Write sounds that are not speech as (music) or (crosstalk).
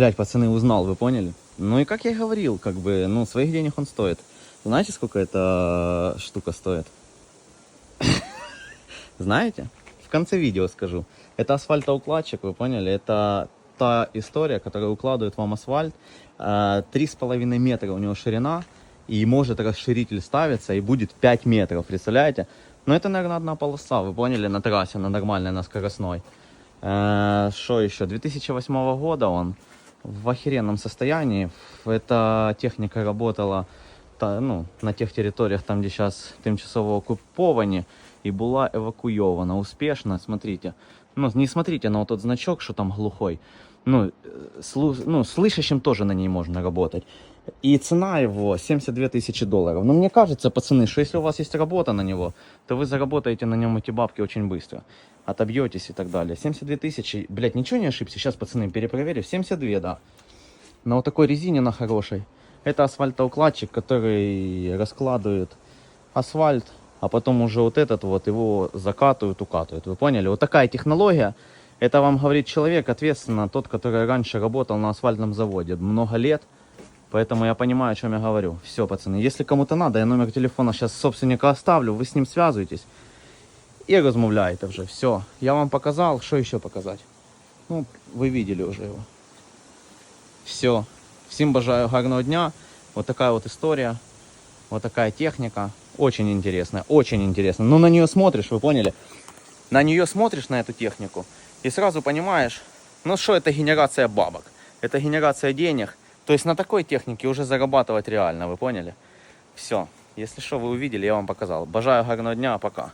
Блять, пацаны, узнал, вы поняли? Ну и как я и говорил, как бы, ну, своих денег он стоит. Знаете, сколько эта штука стоит? (laughs) Знаете? В конце видео скажу. Это асфальтоукладчик, вы поняли? Это та история, которая укладывает вам асфальт. Э, Три с половиной метра у него ширина. И может расширитель ставиться и будет 5 метров, представляете? Ну это, наверное, одна полоса, вы поняли, на трассе, на нормальной, на скоростной. Что еще? 2008 года он в охеренном состоянии. Эта техника работала та, ну, на тех територіях, там, де зараз тимчасово окуповані, і була евакуйована успішно. Смотрите. Ну, не смотрите на тот значок, що там глухой. Ну, э, слу, ну, слышащим тоже на ней можно работать. И цена его 72 тысячи долларов. Но мне кажется, пацаны, что если у вас есть работа на него, то вы заработаете на нем эти бабки очень быстро. Отобьетесь и так далее. 72 тысячи, блядь, ничего не ошибся. Сейчас, пацаны, перепроверю. 72, да. На вот такой резине на хорошей. Это асфальтоукладчик, который раскладывает асфальт, а потом уже вот этот вот его закатывают, укатывают. Вы поняли? Вот такая технология. Это вам говорит человек, ответственно, тот, который раньше работал на асфальтном заводе много лет. Поэтому я понимаю, о чем я говорю. Все, пацаны, если кому-то надо, я номер телефона сейчас собственника оставлю, вы с ним связываетесь и размовляете вже. Все, я вам показал, что еще показать? Ну, вы видели уже его. Все. Всем бажаю гарного дня. Вот такая вот история. Вот такая техника. Очень интересная, очень интересная. Ну, на нее смотришь, вы поняли? На нее смотришь, на эту технику, и сразу понимаешь, ну что это генерация бабок, это генерация денег. То есть на такой технике уже зарабатывать реально, вы поняли? Все. Если что, вы увидели, я вам показал. Бажаю гарного дня, пока.